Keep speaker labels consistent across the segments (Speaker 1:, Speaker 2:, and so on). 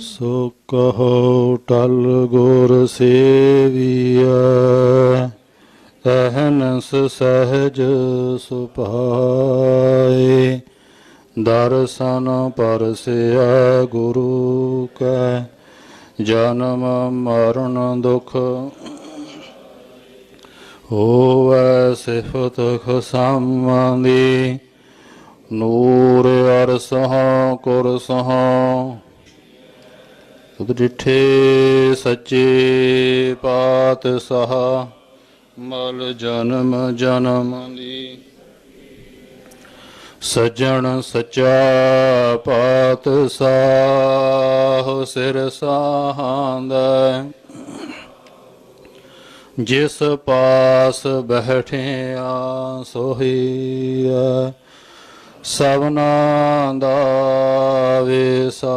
Speaker 1: ਸੋ ਕਹੋ ਟਲ ਗੁਰ ਸੇਵੀਐ ਅਹਨਸ ਸਹਜ ਸੁਭਾਏ। ਦਰਸ਼ਨ ਪਰਸਿਆ ਗੁਰੂ ਕੈ, ਜਨਮ ਮਰਨ ਦੁਖ ਹੋਵੈ ਸਿਫਤ ਖਸਮਾਂਦੀ। ਨੂਰ ਅਰਸਹ, ਕੁਰਸਹ ਤੁਧ ਡਿਠੇ ਸੱਚੇ ਪਾਤ ਸਹ ਮਲ ਜਨਮ ਜਨਮ ਦੀ ਸਜਣ ਸਚਾ ਪਾਤ ਸਾਹ ਸਿਰ ਸਾਹਾਂਦਾ ਜਿਸ ਪਾਸ ਬੈਠਿਆ ਸੋਹੀਆ ਸਭਨਾ ਦਾ ਵੇਸਾ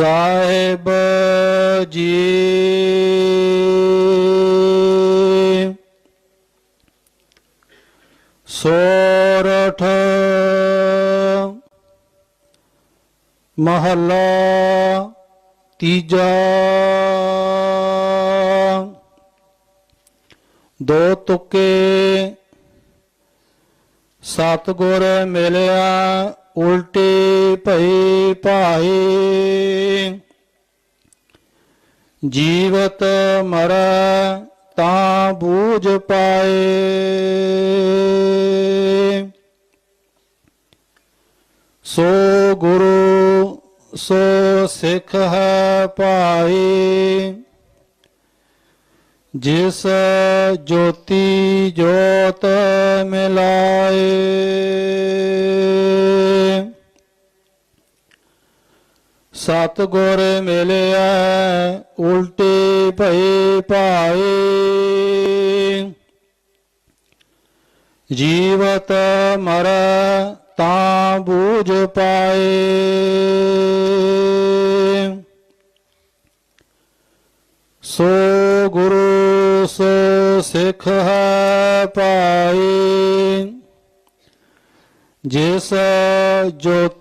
Speaker 1: साहेब जी। सोरठ महला तीजा। दो तुके ਸਤਗੁਰ ਮਿਲਿਆ, ਉਲਟੀ ਭਈ ਭਾਏ ਜੀਵਤ ਮਰੈ ਤਾਂ ਬੂਝ ਪਾਏ। ਸੋ ਗੁਰੂ, ਸੋ ਸਿੱਖ ਹੈ ਭਾਈ। ਜਿਸ ਜੋਤੀ ਜੋਤ ਮਿਲਾ ਮਿਲਾਏ ਸਤਗੁਰ ਮਿਲਿਆ, ਉਲਟੇ ਭਏ। ਪਾਏ ਜੀਵਤ ਮਰੈ ਤਾਂ ਬੂਝ ਪਾਏ। ਸੋ ਗੁਰੂ ਸੋ ਸਿੱਖ ਹੈ ਪਾਈ ਜਿਸ ਜੋਤੀ